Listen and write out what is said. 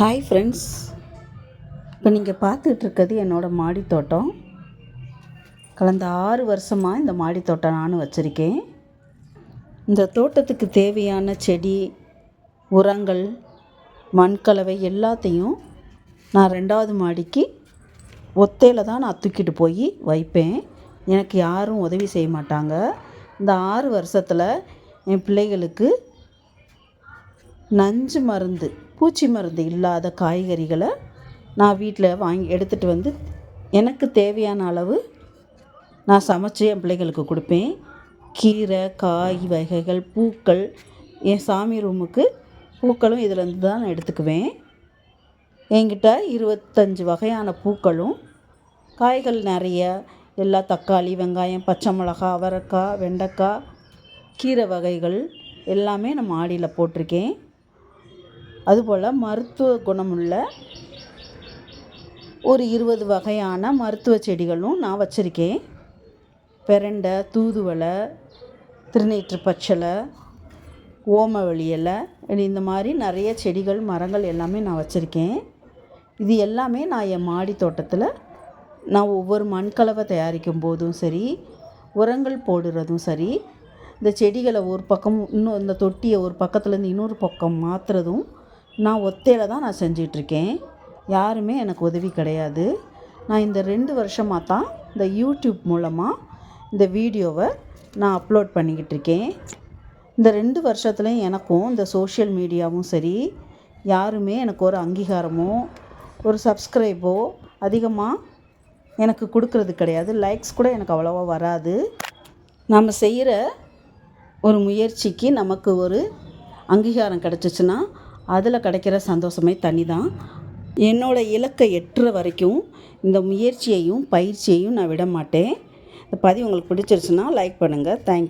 Hi friends இப்போ நீங்கள் பார்த்துட்ருக்கிறது என்னோடய மாடி தோட்டம். கடந்த ஆறு வருஷமாக இந்த மாடி தோட்டம் நானும் வச்சுருக்கேன். இந்த தோட்டத்துக்கு தேவையான செடி உரங்கள் மண்கலவை எல்லாத்தையும் நான் ரெண்டாவது மாடிக்கு ஒத்தையில் தான் நான் தூக்கிட்டு போய் வைப்பேன். எனக்கு யாரும் உதவி செய்ய மாட்டாங்க. இந்த ஆறு வருஷத்தில் என் பிள்ளைகளுக்கு நஞ்சு மருந்து பூச்சி மருந்து இல்லாத காய்கறிகளை நான் வீட்டில் வாங்கி எடுத்துகிட்டு வந்து எனக்கு தேவையான அளவு நான் சமைச்சு என் பிள்ளைகளுக்கு கொடுப்பேன். கீரை காய் வகைகள் பூக்கள் என் சாமி ரூமுக்கு பூக்களும் இதிலேருந்து தான் நான் எடுத்துக்குவேன். என்கிட்ட இருபத்தஞ்சி வகையான பூக்களும் காய்கள் நிறைய எல்லா தக்காளி வெங்காயம் பச்சை மிளகா அவரைக்காய் வெண்டைக்காய் கீரை வகைகள் எல்லாமே நான் மாடியில் போட்டிருக்கேன். அதுபோல் மருத்துவ குணமுள்ள ஒரு இருபது வகையான மருத்துவ செடிகளும் நான் வச்சுருக்கேன். பெரண்டை தூதுவளை திருநீற்று பச்சலை ஓமவெளி இலை இந்த மாதிரி நிறைய செடிகள் மரங்கள் எல்லாமே நான் வச்சுருக்கேன். இது எல்லாமே நான் என் மாடி தோட்டத்தில் நான் ஒவ்வொரு மண்கலவை தயாரிக்கும் போதும் சரி உரங்கள் போடுறதும் சரி இந்த செடிகளை ஒரு பக்கம் இன்னும் இந்த தொட்டியை ஒரு பக்கத்துலேருந்து இன்னொரு பக்கம் மாற்றுறதும் நான் ஒத்தையில் தான் நான் செஞ்சிகிட்ருக்கேன் யாருமே எனக்கு உதவி கிடையாது. நான் இந்த ரெண்டு வருஷமாக தான் இந்த யூடியூப் மூலமாக இந்த வீடியோவை நான் அப்லோட் பண்ணிக்கிட்டு இருக்கேன் இந்த ரெண்டு வருஷத்துலையும் எனக்கும் இந்த சோஷியல் மீடியாவும் சரி யாருமே எனக்கு ஒரு அங்கீகாரமோ ஒரு சப்ஸ்கிரைபோ அதிகமாக எனக்கு கொடுக்கறது கிடையாது. லைக்ஸ் கூட எனக்கு அவ்வளோவா வராது. நம்ம செய்கிற ஒரு முயற்சிக்கு நமக்கு ஒரு அங்கீகாரம் கிடச்சிச்சின்னா அதில் கிடைக்கிற சந்தோஷமே தனி தான் என்னோடய இலக்கை எட்டுற வரைக்கும் இந்த முயற்சியையும் பயிற்சியையும் நான் விட மாட்டேன் இந்த பதிவு உங்களுக்கு பிடிச்சிருச்சுன்னா லைக் பண்ணுங்கள் தேங்க்யூ